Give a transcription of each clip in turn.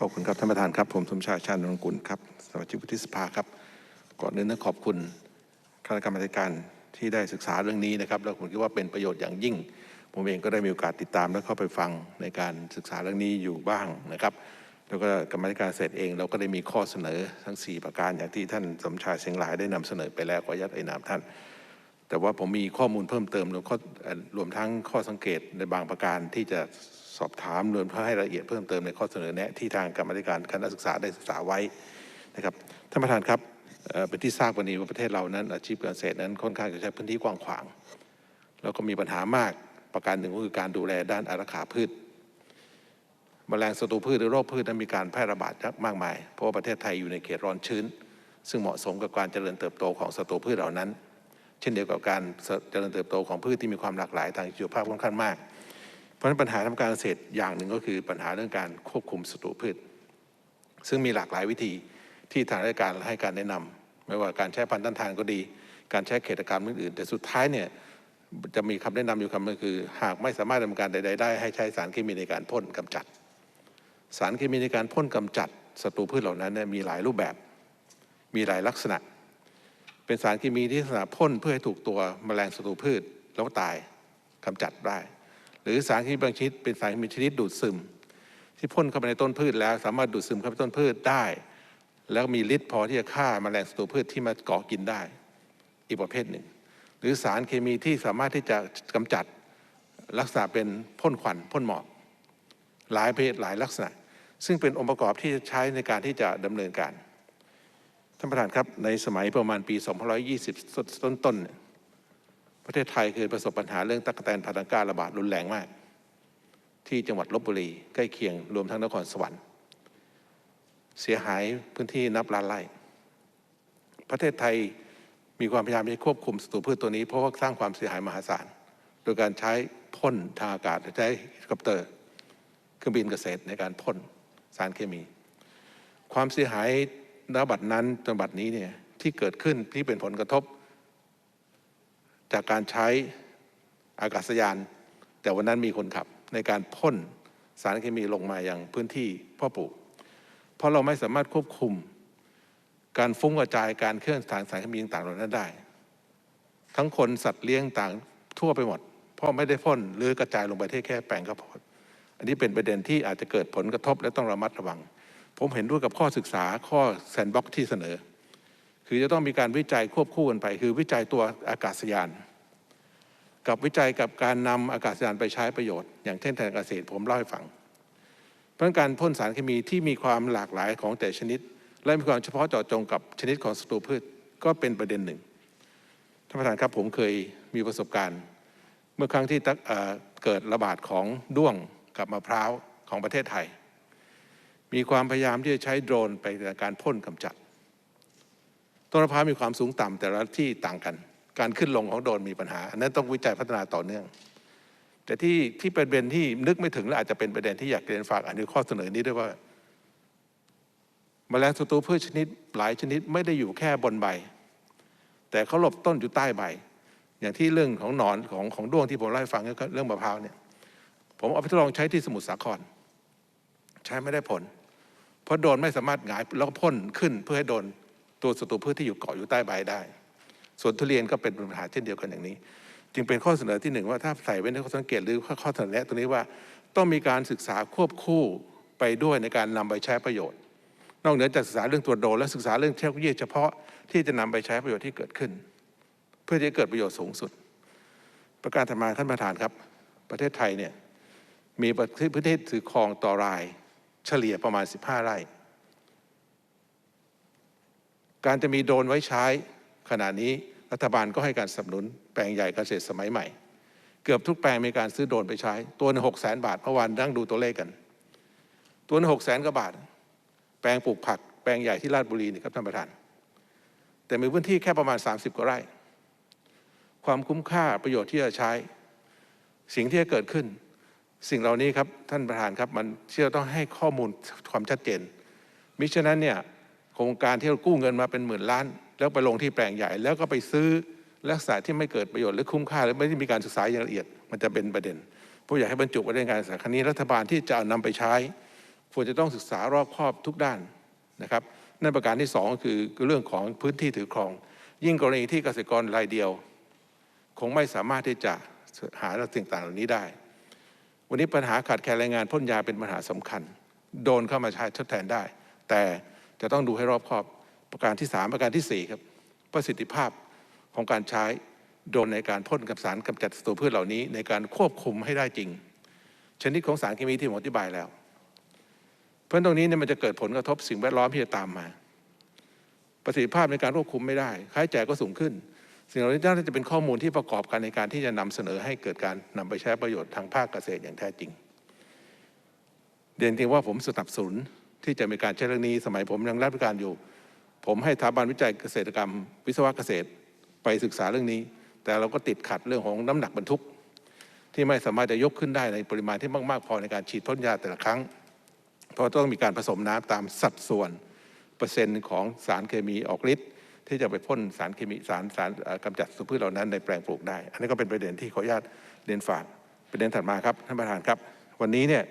ขอบคุณครับท่านประธานครับ ผมสมชายชาญนนกุลครับสมาชิกวุฒิสภาครับ ก่อนอื่นต้องขอบคุณคณะกรรมาธิการที่ได้ศึกษาเรื่องนี้นะครับ แล้วผมคิดว่าเป็นประโยชน์อย่างยิ่ง ผมเองก็ได้มีโอกาสติดตามและเข้าไปฟังในการศึกษาเรื่องนี้อยู่บ้างนะครับ แล้วก็กรรมการเสร็จเองเราก็ได้มีข้อเสนอทั้ง 4 ประการอย่างที่ท่านสมชายเชียงรายได้นำเสนอไปแล้วขออนุญาตเอ่ยนามท่าน แต่ว่าผมมีข้อมูลเพิ่มเติมรวมข้อรวมทั้งข้อสังเกตในบางประการที่จะ สอบถามรวมทั้งให้รายละเอียดเพิ่มเติมในข้อเสนอแนะที่ทางกรรมธิการคณะศึกษาได้ศึกษาไว้นะครับท่านประธานครับเป็นที่ทราบวันนี้ว่าประเทศเรานั้นอาชีพการเกษตรนั้นค่อนข้างจะใช้พื้นที่กว้างขวาง แล้วก็มีปัญหามากประการหนึ่งก็คือการดูแลด้านอารักขาพืชแมลงศัตรูพืชหรือโรคพืชนั้นมีการแพร่ระบาดมากมาย เพราะว่าประเทศไทยอยู่ในเขตร้อนชื้น ซึ่งเหมาะสมกับการเจริญเติบโตของศัตรูพืชเหล่านั้น เช่นเดียวกับการเจริญเติบโตของพืชที่มีความหลากหลายทางชีวภาพค่อนข้างมาก ราะฉะนั้นปัญหาทางการเกษตรอย่างหนึ่งก็คือปัญหาเรื่องการควบคุมศัตรูพืช ซึ่งมีหลากหลายวิธีที่ทางราชการให้การแนะนำไม่ว่าการใช้พันธุ์ต้านทานก็ดี การใช้เขตกรรมอื่นๆแต่สุดท้ายเนี่ยจะมีคำแนะนำอยู่คำนึงคือ หากไม่สามารถดำเนินการใด ๆ ได้ ให้ใช้สารเคมีในการพ่นกำจัด สารเคมีในการพ่นกำจัดศัตรูพืชเหล่านั้นเนี่ยมีหลายรูปแบบ มีหลายลักษณะ เป็นสารเคมีที่ลักษณะพ่นเพื่อให้ถูกตัวแมลงศัตรูพืชแล้วตายกำจัดได้ หรือสารเคมีบางชนิดเป็นสารเคมีชนิดดูดซึม ที่พ่นเข้าไปในต้นพืชแล้ว สามารถดูดซึมเข้าไปต้นพืชได้ แล้วมีฤทธิ์พอที่จะฆ่าแมลงศัตรูพืชที่มาเกาะกินได้ อีกประเภทหนึ่ง หรือสารเคมีที่สามารถที่จะกำจัดลักษณะเป็นพ่นควันพ่นหมอกหลายประเภทหลายลักษณะ ซึ่งเป็นองค์ประกอบที่จะใช้ในการที่จะดำเนินการท่านประธานครับในสมัยประมาณปี 2520 ต้นๆ ประเทศไทยเคยประสบปัญหาเรื่องตั๊กแตนพันธุ์การระบาดรุนแรงมาก ที่จังหวัดลบบุรีใกล้เคียงรวมทั้งนครสวรรค์ เสียหายพื้นที่นับล้านไร่ ประเทศไทยมีความพยายามจะควบคุมศัตรูพืชตัวนี้เพราะว่าสร้างความเสียหายมหาศาล โดยการใช้พ่นทางอากาศใช้เฮลิคอปเตอร์เครื่องบินเกษตรในการพ่นสารเคมี ความเสียหายณบัดนั้นจนบัดนี้เนี่ยที่เกิดขึ้นที่เป็นผลกระทบ จากการใช้อากาศยาน แต่วันนั้นมีคนขับ ในการพ่นสารเคมีลงมาอย่างพื้นที่พ่อปลูก เพราะเราไม่สามารถควบคุม การฟุ้งกระจายการเคลื่อนสารสารเคมีต่างๆเหล่านั้นได้ ทั้งคนสัตว์เลี้ยงต่างทั่วไปหมด เพราะไม่ได้พ่นหรือกระจายลงไปที่แค่แปลงข้าวโพดอันนี้เป็นประเด็นที่อาจจะเกิดผลกระทบและต้องระมัดระวัง ผมเห็นด้วยกับข้อศึกษาข้อแซนบ็อกที่เสนอ คือจะต้องมีการวิจัยควบคู่กันไป คือวิจัยตัวอากาศยาน กับวิจัยกับการนำอากาศยานไปใช้ประโยชน์ อย่างเช่นทางเกษตรผมเล่าให้ฟัง เพราะการพ่นสารเคมีที่มีความหลากหลายของแต่ชนิด และมีความเฉพาะเจาะจงกับชนิดของศัตรูพืชก็เป็นประเด็นหนึ่งท่านประธานครับผมเคยมีประสบการณ์ เมื่อครั้งที่เเกิดระบาดของด้วงกับมะพร้าวของประเทศไทย มีความพยายามที่จะใช้โดรนไปในการพ่นกำจัด ต้นมะพร้าวมีความสูงต่ำแต่ละที่ต่างกัน การขึ้นลงของโดนมีปัญหา อันนั้นต้องวิจัยพัฒนาต่อเนื่อง แต่ที่ที่เป็นประเด็นที่นึกไม่ถึงและอาจจะเป็นประเด็นที่อยากเรียนฝากอันนี้ข้อเสนอนี้ด้วยว่าแมลงศัตรูพืชชนิดหลายชนิดไม่ได้อยู่แค่บนใบ แต่เขาหลบต้นอยู่ใต้ใบ อย่างที่เรื่องของหนอนของของด้วงที่ผมเล่าให้ฟังเรื่องมะพร้าวเนี่ยผมเอาไปทดลองใช้ที่สมุทรสาคร ใช้ไม่ได้ผล เพราะโดนไม่สามารถหงายแล้วก็พ่นขึ้นเพื่อให้โดน ตัวศัตรูพืชที่อยู่เกาะอยู่ใต้ใบได้ ส่วนทุเรียนก็เป็นปัญหาเช่นเดียวกันอย่างนี้ จึงเป็นข้อเสนอที่หนึ่งว่าถ้าใส่ไว้ในข้อสังเกตหรือข้อเสนอแนะตรงนี้ว่าต้องมีการศึกษาควบคู่ไปด้วยในการนำไปใช้ประโยชน์ นอกเหนือจากศึกษาเรื่องตัวโดนและศึกษาเรื่องเทคโนโลยีเฉพาะที่จะนำไปใช้ประโยชน์ที่เกิดขึ้น เพื่อจะเกิดประโยชน์สูงสุด ประการถัดมาท่านประธานครับ ประเทศไทยเนี่ยมีพื้นที่ถือครองต่อราย เฉลี่ยประมาณ 15 ไร่ การจะมีโดรนไว้ใช้ขณะนี้รัฐบาลก็ให้การสนับสนุนแปลงใหญ่เกษตรสมัยใหม่ เกือบทุกแปลงมีการซื้อโดรนไปใช้ ตัวหนึงหกแสนบาทเมื่อวานนั่งดูตัวเลขกัน ตัวหนึงหกแสนกว่าบาท แปลงปลูกผักแปลงใหญ่ที่ราชบุรีนี่ครับท่านประธาน แต่มีพื้นที่แค่ประมาณ 30กว่าไร่ ความคุ้มค่าประโยชน์ที่จะใช้ สิ่งที่จะเกิดขึ้น สิ่งเหล่านี้ครับท่านประธานครับมันเชื่อต้องให้ข้อมูลความชัดเจนมิฉะนั้นเนี่ย โครงการที่เรากู้เงินมาเป็นหมื่นล้าน แล้วไปลงที่แปลงใหญ่ แล้วก็ไปซื้อลักษณะที่ไม่เกิดประโยชน์หรือคุ้มค่าหรือไม่ได้มีการศึกษาอย่างละเอียด มันจะเป็นประเด็นผมอยากให้บรรจุไว้ในการศึกษาครั้งนี้รัฐบาลที่จะเอานำไปใช้ควรจะต้องศึกษารอบครอบทุกด้านนะครับนั่นประการที่สองก็คือเรื่องของพื้นที่ถือครอง ยิ่งกรณีที่เกษตรกรรายเดียว คงไม่สามารถที่จะหาสิ่งต่างเหล่านี้ได้ วันนี้ปัญหาขาดแคลนแรงงานพ่นยาเป็นปัญหาสำคัญ โดนเข้ามาใช้ทดแทนได้ แต่ จะต้องดูให้รอบคอบประการที่ 3 ประการทีสี่ 4 ครับ ประสิทธิภาพของการใช้โดนในการพ่นกับสารกำจัดศัตรูพืชเหล่านี้ ในการควบคุมให้ได้จริง ชนิดของสารเคมีที่ผมอธิบายแล้ว เพราะตรงนี้เนี่ยมันจะเกิดผลกระทบสิ่งแวดล้อมที่จะตามมา ประสิทธิภาพในการควบคุมไม่ได้ค่าใช้จ่ายก็สูงขึ้น สิ่งเหล่านี้น่าจะเป็นข้อมูลที่ประกอบกันในการที่จะนำเสนอให้เกิดการนำไปใช้ประโยชน์ทางภาคเกษตรอย่างแท้จริงเรียนจริงว่าผมสนับสนุน ที่จะมีการใช้เรื่องนี้ สมัยผมยังรับราชการอยู่ ผมให้สถาบันวิจัยเกษตรกรรม วิศวะเกษตรไปศึกษาเรื่องนี้ แต่เราก็ติดขัดเรื่องของน้ำหนักบรรทุก ที่ไม่สามารถจะยกขึ้นได้ในปริมาณที่มาก ๆ พอในการฉีดพ่นยาแต่ละครั้ง เพราะต้องมีการผสมน้ำตามสัดส่วนเปอร์เซ็นต์ของสารเคมีออกฤทธิ์ที่จะไปพ่นสารเคมีสารสารกำจัดศัตรูพืชเหล่านั้นในแปลงปลูกได้ อันนี้ก็เป็นประเด็นที่ขออนุญาตเรียนฝากประเด็นถัดมาครับท่านประธานครับ วันนี้เนี่ย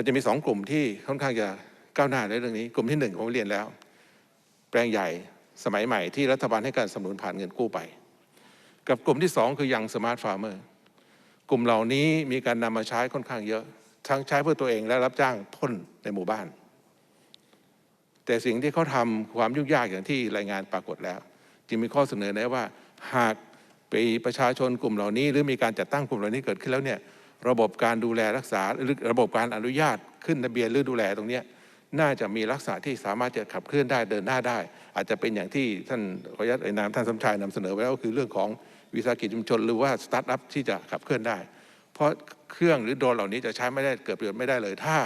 มันจะมีสองกลุ่มที่ค่อนข้างจะก้าวหน้าในเรื่องนี้ กลุ่มที่หนึ่งผมเรียนแล้ว แปลงใหญ่สมัยใหม่ที่รัฐบาลให้การสนับสนุนผ่านเงินกู้ไป กับกลุ่มที่สองคือยังสมาร์ทฟาร์มเมอร์กลุ่มเหล่านี้มีการนำมาใช้ค่อนข้างเยอะทั้งใช้เพื่อตัวเองและรับจ้างพ่นในหมู่บ้าน แต่สิ่งที่เขาทำความยุ่งยากอย่างที่รายงานปรากฏแล้ว จึงมีข้อเสนอแนะว่าหากปีประชาชนกลุ่มเหล่านี้ หรือมีการจัดตั้งกลุ่มเหล่านี้เกิดขึ้นแล้วเนี่ย ระบบการดูแลรักษาหรือระบบการอนุญาตขึ้นทะเบียนหรือดูแลตรงนี้น่าจะมีลักษณะที่สามารถจะขับเคลื่อนได้เดินหน้าได้ อาจจะเป็นอย่างที่ท่านขออนุญาตเอ่ยนามท่านสมชายนำเสนอไว้แล้วก็คือเรื่องของวิสาหกิจชุมชน หรือว่าสตาร์ทอัพที่จะขับเคลื่อนได้ เพราะเครื่องหรือโดรนเหล่านี้จะใช้ไม่ได้เกิดประโยชน์ไม่ได้เลย ถ้า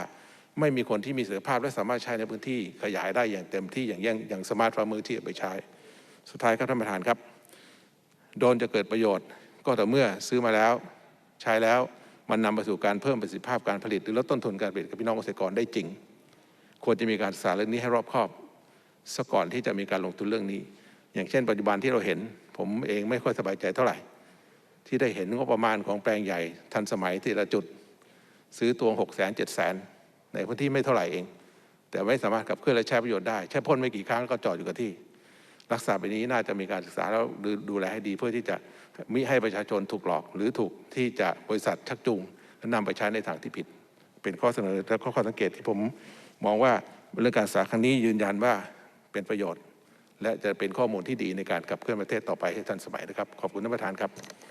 ไม่มีคนที่มีศักยภาพและสามารถใช้ในพื้นที่ขยายได้อย่างเต็มที่อย่างอย่างอย่างสมาร์ทฟาร์มมือที่ไปใช้ สุดท้ายครับท่านประธานครับ โดรนจะเกิดประโยชน์ ก็แต่เมื่อซื้อมาแล้วใช้แล้ว มันนำไปสู่การเพิ่มประสิทธิภาพการผลิต หรือลดต้นทุนการผลิตกับพี่น้องเกษตรกรได้จริง ควรจะมีการศึกษาเรื่องนี้ให้รอบคอบซะก่อนที่จะมีการลงทุนเรื่องนี้ อย่างเช่น ปัจจุบันที่เราเห็น ผมเองไม่ค่อยสบายใจเท่าไหร่ ที่ได้เห็นงบประมาณของแปลงใหญ่ ทันสมัยที่ละจุด ซื้อตัวหกแสนเจ็ดแสนในพื้นที่ไม่เท่าไหร่เอง แต่ไม่สามารถขับเคลื่อนและใช้ประโยชน์ได้แค่พ่นไม่กี่ครั้งก็จอดอยู่กับที่ ลักษณะแบบนี้น่าจะมีการศึกษาแล้วดูดูแลให้ดี เพื่อที่จะมิให้ประชาชนถูกหลอก หรือถูกที่จะบริษัทชักจูงและนำไปใช้ในทางที่ผิด เป็นข้อเสนอและข้อสังเกตที่ผมมองว่าเรื่องการศึกษาครั้งนี้ยืนยันว่าเป็นประโยชน์ และจะเป็นข้อมูลที่ดีในการขับเคลื่อนประเทศต่อไปให้ทันสมัยนะครับ ขอบคุณท่านประธานครับ